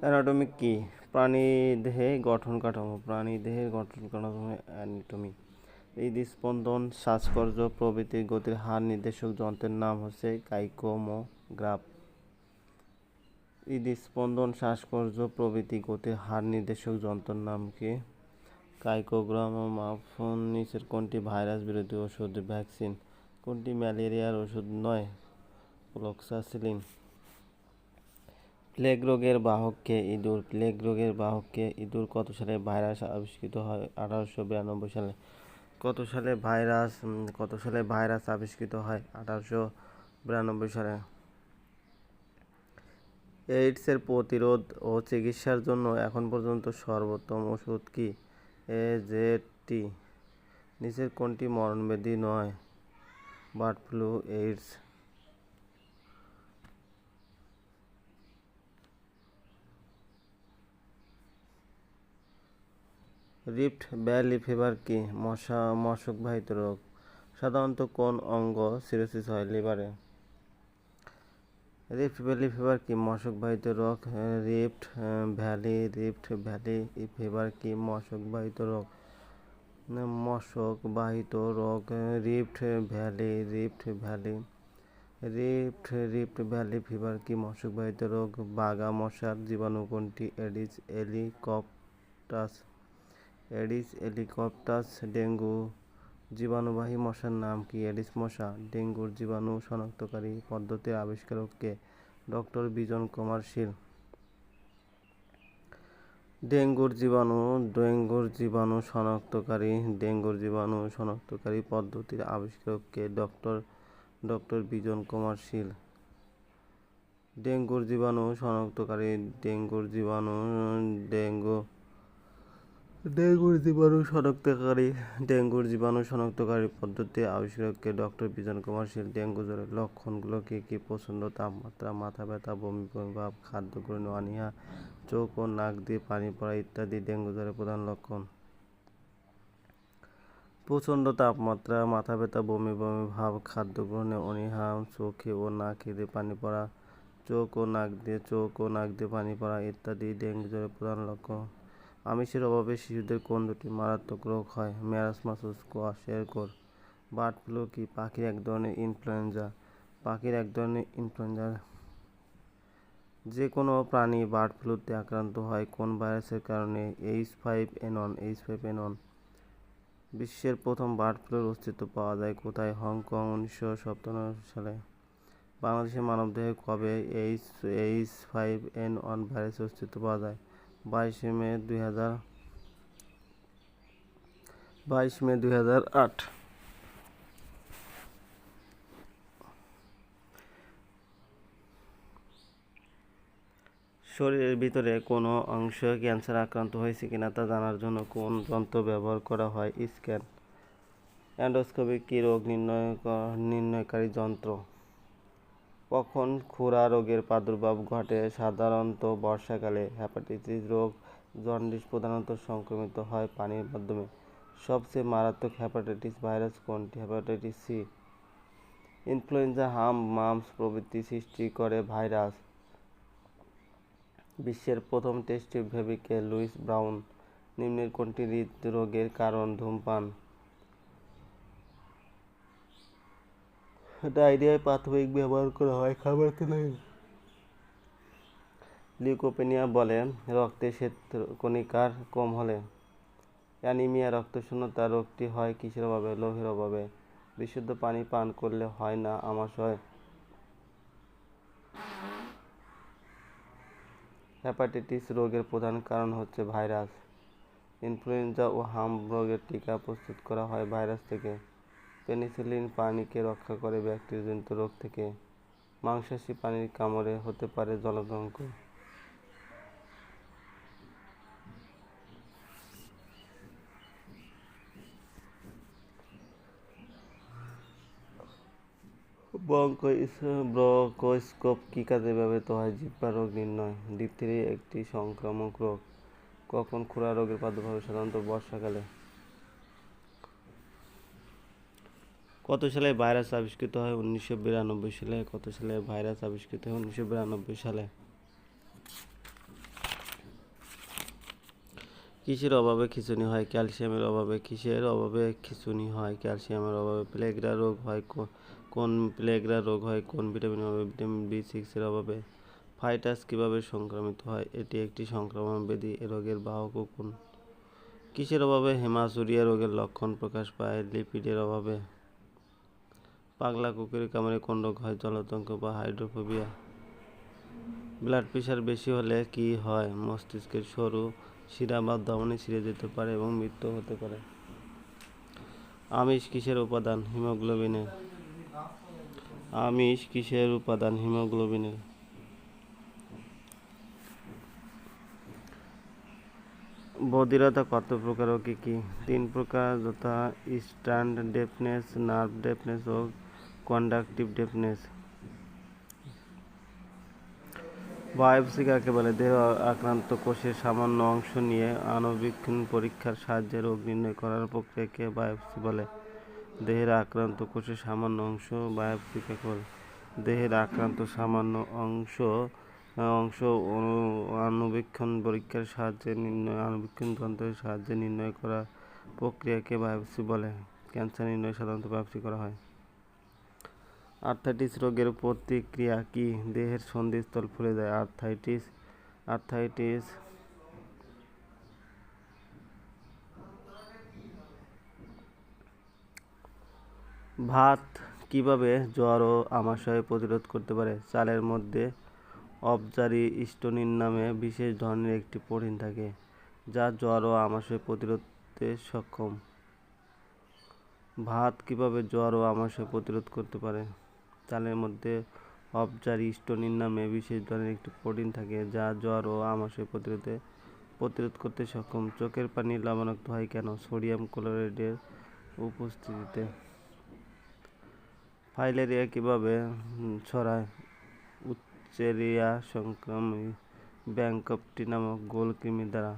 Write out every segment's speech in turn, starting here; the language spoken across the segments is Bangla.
অ্যানাটমি কি? প্রাণী দেহে গঠন কাঠামো, প্রাণী দেহের গঠন কাঠামো অ্যানাটমি হৃদস্পন্দন, শ্বাসকর্য প্রভৃতির গতির হার নির্দেশক যন্ত্রের নাম হচ্ছে কাইকোমোগ্রাফ। হৃদস্পন্দন, শ্বাসকর্য প্রভৃতি গতির হার নির্দেশক যন্ত্রের নাম কি? কাইকোগ্রাম নিচের কোনটি ভাইরাস বিরোধী ওষুধ ভ্যাকসিন? কোনটি ম্যালেরিয়ার ওষুধ নয়? ফ্লক্সাসিলিন প্লেগ রোগের বাহককে ইঁদুর, প্লেগ রোগের বাহককে ইঁদুর কত সালে ভাইরাস আবিষ্কৃত হয়? আঠারোশো বিরানব্বই সালে। কত সালে ভাইরাস কত সালে ভাইরাস আবিষ্কৃত হয়? আঠারোশো বিরানব্বই সালে। এইডসের প্রতিরোধ ও চিকিৎসার জন্য এখন পর্যন্ত সর্বোত্তম ওষুধ কি? এ জেডটি নিচের কোনটি মরণবেদী নয়? Bird flu AIDS Rift Valley fever কি? মশা মশকবাহিত রোগ। সাধারণত কোন অঙ্গ সিরোসিস হয়? লিভারে। রিফট ভ্যালি ফিভার কি? মশকবাহিত রোগ। Rift Valley Rift Valley fever কি? মশকবাহিত রোগ। মশকবাহিত রোগ। Rift Valley Rift Valley. Rift Rift Valley fever কি? মশকবাহিত রোগ। বাগা মশার জীবাণু কোনটি এডিস, এলিকপ্টাস। এডিস এলিকপ্টাস ডেঙ্গু জীবাণুবাহী মশার নাম কি? এডিস মশা, ডেঙ্গুর জীবাণু শনাক্তকারী পদ্ধতির আবিষ্কারককে ডক্টর বিজন কুমার শীল। ডেঙ্গুর জীবাণু ডেঙ্গুর জীবাণু শনাক্তকারী, ডেঙ্গুর জীবাণু শনাক্তকারী পদ্ধতির আবিষ্কারককে ডক্টর ডক্টর বিজন কুমার শীল। ডেঙ্গুর জীবাণু শনাক্তকারী, ডেঙ্গুর জীবাণু, ডেঙ্গু ডেঙ্গুর জীবাণু শনাক্তকারী ডেঙ্গুর জীবাণু শনাক্তকারী পদ্ধতি আবিষ্কারককে ডক্টর বিজন কুমার শীল ডেঙ্গু জ্বরের লক্ষণগুলো কী কী? প্রচণ্ড তাপমাত্রা, মাথা ব্যথা, বমি বমি, ভাব, খাদ্য গ্রহণ, অনীহা, চোখ ও নাক দিয়ে পানি পড়া ইত্যাদি ডেঙ্গু জ্বরের প্রধান লক্ষণ। প্রচণ্ড তাপমাত্রা, মাথা ব্যথা, বমি বমি, ভাব, খাদ্য গ্রহণে অনীহা, চোখে ও নাকে দিয়ে পানি পড়া, চোখ ও নাক দিয়ে চোখ ও নাক দিয়ে পানি পড়া ইত্যাদি ডেঙ্গু জ্বরের প্রধান লক্ষণ। আমিষের অভাবে শিশুদের কোন দুটি মারাত্মক রোগ হয়। ম্যারাসমাসুস কোয়াশেরকোর বার্ড ফ্লু কি পাখির এক ধরনের ইনফ্লুয়েঞ্জা? পাখির এক ধরনের ইনফ্লুয়েঞ্জা। যে কোনো প্রাণী বার্ড ফ্লুতে আক্রান্ত হয় কোন ভাইরাসের কারণে? H five N one, H five N one. বিশ্বের প্রথম বার্ড ফ্লুর অস্তিত্ব পাওয়া যায় কোথায়? হংকং, উনিশশো সপ্তান্ন সালে। বাংলাদেশের মানবদেহে কবে H H five N one ভাইরাসের অস্তিত্ব পাওয়া যায়? বাইশে মে দুই হাজার বাইশ মে দুই হাজার আট। শরীরের ভিতরে কোনো অংশ ক্যান্সার আক্রান্ত হয়েছে কিনা তা জানার জন্য কোন যন্ত্র ব্যবহার করা হয়? স্ক্যান। অ্যান্ডোস্কোপি কি রোগ নির্ণয় নির্ণয়কারী যন্ত্র? কখন খুরা রোগের প্রাদুর্ভাব ঘটে সাধারণত বর্ষাকালে হ্যাপাটাইটিস রোগ, জন্ডিস প্রধানত সংক্রমিত হয় পানির মাধ্যমে। সবচেয়ে মারাত্মক হ্যাপাটাইটিস ভাইরাস কোনটি? Hepatitis C. ইনফ্লুয়েঞ্জা, হাম, মামস প্রভৃতি সৃষ্টি করে ভাইরাস। বিশ্বের প্রথম টেস্ট ভেবিকে লুইস ব্রাউন। নিম্নের কোনটি হৃদরোগের কারণ? ধূমপান। ডায়রিয়ায় প্রাথমিক ব্যবহার করা হয়, খাবার খেলে লিউকোপেনিয়া বলে রক্তে শ্বেত কণিকার কম হলে অ্যানিমিয়া, রক্তশূন্যতা রোগটি হয় কিসের অভাবে? লোহের অভাবে। বিশুদ্ধ পানি পান করলে হয় না আমাশয় হ্যাপাটাইটিস রোগের প্রধান কারণ হচ্ছে ভাইরাস। ইনফ্লুয়েঞ্জা ও হাম রোগের টিকা প্রস্তুত করা হয় ভাইরাস থেকে। পেনিসিলিন প্রাণীকে রক্ষা করে ব্যাকটেরিয়াজনিত রোগ থেকে মাংসাশী প্রাণীর কামড়ে হতে পারে জলাতঙ্ক ব্রঙ্কোস্কোপ কী কাজে ব্যবহৃত হয়? জিহ্বা রোগ নির্ণয়। ডিপথেরিয়া একটি সংক্রামক রোগ। কখন খুরা রোগের প্রাদুর্ভাব সাধারণত বর্ষাকালে? কত সালে ভাইরাস আবিষ্কৃত হয়? উনিশশো বিরানব্বই সালে। কত সালে ভাইরাস আবিষ্কৃত হয়? উনিশশো বিরানব্বই সালে। কিসের অভাবে খিঁচুনি হয়? ক্যালসিয়ামের অভাবে। কিসের অভাবে খিঁচুনি হয়? ক্যালসিয়ামের অভাবে। প্লেগরা রোগ হয় কোন প্লেগরা রোগ হয়? কোন ভিটামিনের অভাবে? ভিটামিন বি সিক্সের অভাবে। ফাইটাস কীভাবে সংক্রামিত হয়? এটি একটি সংক্রমণ ব্যাধি। এ রোগের বাহক কোন? কিসের অভাবে হেমাসুরিয়া রোগের লক্ষণ প্রকাশ পায়? লিপিডের অভাবে। পাগলা কুকুরের কামড়ে কোন রোগ হয়? জলতঙ্ক বা হাইড্রোফোবিয়া? ব্লাড প্রেশার বেশি হলে কি হয়? মস্তিষ্কের সরু শিরা বা ধমনী ছিঁড়ে যেতে পারে এবং মৃত্যু হতে পারে। আমিষ কিসের উপাদান? হিমোগ্লোবিনের। আমিষ কিসের উপাদান? হিমোগ্লোবিনের। বধিরতা কত প্রকার ও কি কি? তিন প্রকার, যথা স্ট্যান্ড ডেফনেস, নার্ভ ডেফনেস ও কন্ডাকটিভ ডেফনেস বায়োপসি কাকে বলে? দেহ আক্রান্ত কোষের সামান্য অংশ নিয়ে আণুবীক্ষণ পরীক্ষার সাহায্যে রোগ নির্ণয় করার প্রক্রিয়াকে বায়োপসি বলে। দেহের আক্রান্ত কোষের সামান্য অংশ বায়োপসি কাকে বলে। দেহের আক্রান্ত সামান্য অংশ অংশ আণুবীক্ষণ পরীক্ষার সাহায্যে নির্ণয়, আণুবীক্ষণ যন্ত্রের সাহায্যে নির্ণয় করা প্রক্রিয়াকে বায়োপসি বলে। ক্যান্সার নির্ণয় সাধারণত বায়োপসি করা হয়। আর্থাইটিস রোগের প্রতিক্রিয়া কি? দেহের সন্ধিস্থল ফুলে যায়। আর্থাইটিস আর্থাইটিস ভাত কীভাবে জ্বর ও আমাশয় প্রতিরোধ করতে পারে? চালের মধ্যে অবজারি স্টোনিন নামে বিশেষ ধরনের একটি প্রোটিন থাকে, যা জ্বর ও আমাশয় প্রতিরোধে সক্ষম। ভাত কীভাবে জ্বর ও আমাশয় প্রতিরোধ করতে পারে? চালের মধ্যে অবজারি স্টোনিন নামে বিশেষ ধরনের একটি প্রোটিন থাকে, যা জ্বর ও আমাশয় প্রতিরোধে প্রতিরোধ করতে সক্ষম। চোখের পানি লবণাক্ত হয় কেন? সোডিয়াম ক্লোরাইডের উপস্থিতিতে। ফাইলেরিয়া কীভাবে ছড়ায় উচ্চেরিয়া সংক্রামী ব্যাংকপটি নামক গোলকৃমি দ্বারা।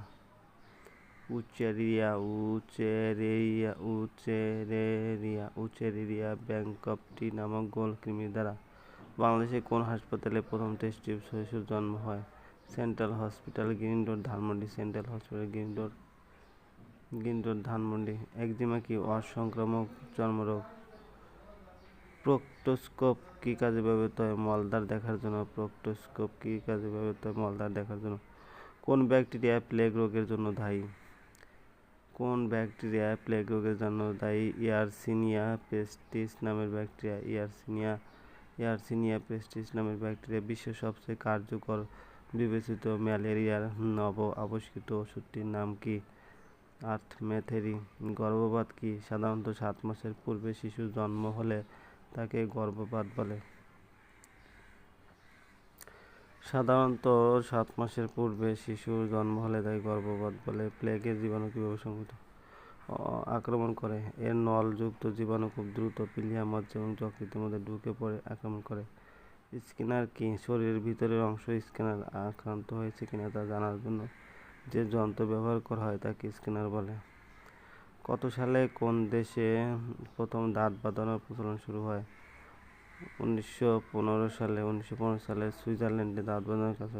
উচেরিয়া উচেরিয়া উচেরেরিয়া উচেরিয়া ব্যাংকপটি নামক গোল কৃমি দ্বারা বাংলাদেশে কোন হাসপাতালে প্রথম টেস্ট টিউব শিশুর জন্ম হয়? Central hospital green road Dhanmondi central hospital green road green road Dhanmondi. Eczema কি অসংক্রামক চর্মরোগ? প্রোক্টোস্কোপ কী কাজে ব্যবহৃত হয়? মলদার দেখার জন্য। প্রোক্টোস্কোপ কী কাজে ব্যবহৃত হয়? মলদার দেখার জন্য। কোন ব্যাকটেরিয়া প্লেগ রোগের জন্য দায়ী? কোন ব্যাকটেরিয়া প্লেগ রোগের জন্য দায়ী ইয়ারসিনিয়া পেস্টিস নামের ব্যাকটেরিয়া। ইয়ারসিনিয়া ইয়ারসিনিয়া পেস্টিস নামের ব্যাকটেরিয়া বিশ্বের সবচেয়ে কার্যকর বিবেচিত ম্যালেরিয়ার নব আবিষ্কৃত ওষুধটির নাম কি? আর্থমেথেরি গর্ভপাত কি? সাধারণত সাত মাসের পূর্বে শিশুর জন্ম হলে তাকে গর্ভপাত বলে। সাধারণত সাত মাসের পূর্বে শিশুর জন্ম হলে তাকে গর্ভপাত বলে প্লেগের জীবাণু কীভাবে অ- আক্রমণ করে। এর নলযুক্ত জীবাণু খুব দ্রুত পিলিয়া, মজ্জা এবং যকৃতের মধ্যে ঢুকে পড়ে, আক্রমণ করে। স্ক্যানার কি? শরীরের ভিতরের অংশ স্ক্যানার আক্রান্ত হয়েছে কিনা তা জানার জন্য যে যন্ত্র ব্যবহার করা হয় তাকে স্ক্যানার বলে। কত সালে কোন দেশে প্রথম দাঁত বাঁধানোর প্রচলন শুরু হয়? উনিশশো পনেরো সালে, উনিশশো পনেরো সালে সুইজারল্যান্ডে দাঁত বাঁধানোর কাজ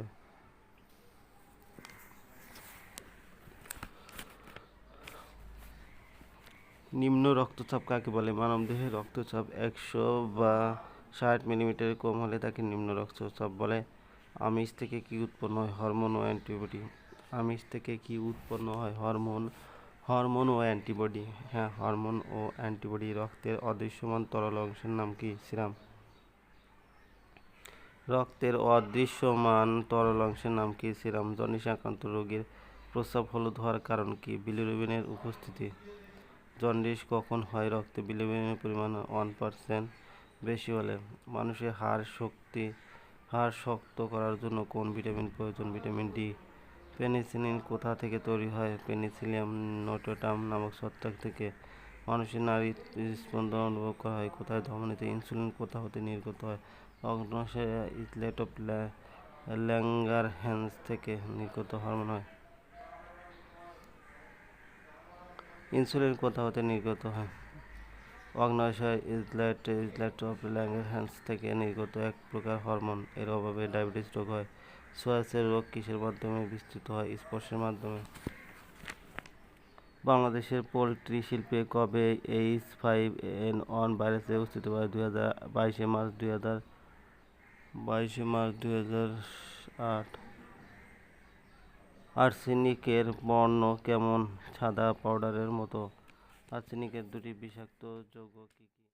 নিম্ন রক্তচাপ কাকে বলে? মানবদেহে রক্তচাপ একশো বা ষাট মিলিমিটারের কম হলে তাকে নিম্ন রক্তচাপ বলে। আমিষ থেকে কি উৎপন্ন হয়? হরমোন ও অ্যান্টিবডি। আমিষ থেকে কি উৎপন্ন হয়? হরমোন হরমোন ও অ্যান্টিবডি। হ্যাঁ হরমোন ও অ্যান্টিবডি রক্তের অদৃশ্যমান তরল অংশের নাম কি? সিরাম। রক্তের অদৃশ্যমান তরল অংশের নাম কি? সিরাম। জন্ডিস আক্রান্ত রোগীর প্রস্রাব হলুদ হওয়ার কারণ কি? বিলিরুবিনের উপস্থিতি। জন্ডিস কখন হয়? রক্তে বিলিরুবিনের পরিমাণ ওয়ান পার্সেন্ট বেশি হলে মানুষের হাড় শক্তি, হাড় শক্ত করার জন্য কোন ভিটামিন প্রয়োজন? Vitamin D. পেনিসিলিন কোথা থেকে তৈরি হয়? পেনিসিলিয়াম নোটোটাম নামক ছত্রাক থেকে মানুষের নারী স্পন্দন অনুভব করা হয়। কোথায় ধমনীতে? ইনসুলিন কোথা হতে নির্গত হয়? অগ্নাশয় ইসলেট অফ ল্যাঙ্গার হ্যান্স থেকে নির্গত হরমোন হয়। ইনসুলিন কোথা হতে নির্গত হয়? অগ্নাশয় islet islet of Langerhans থেকে নির্গত এক প্রকার হরমোন। এর অভাবে ডায়াবেটিস রোগ হয়। সোয়াসের রোগ কিসের মাধ্যমে বিস্তৃত হয়? স্পর্শের মাধ্যমে। বাংলাদেশের পোলট্রি শিল্পে কবে এইচ ফাইভ এন ওয়ান ভাইরাসের অস্তিত্ব পায়? দুই হাজার বাইশে মার্চ, দুই হাজার বাইশে মার্চ দু আট। আর্সেনিকের বর্ণ কেমন? সাদা পাউডারের মতো। আর্সেনিকের দুটি বিষাক্ত যৌগ কী?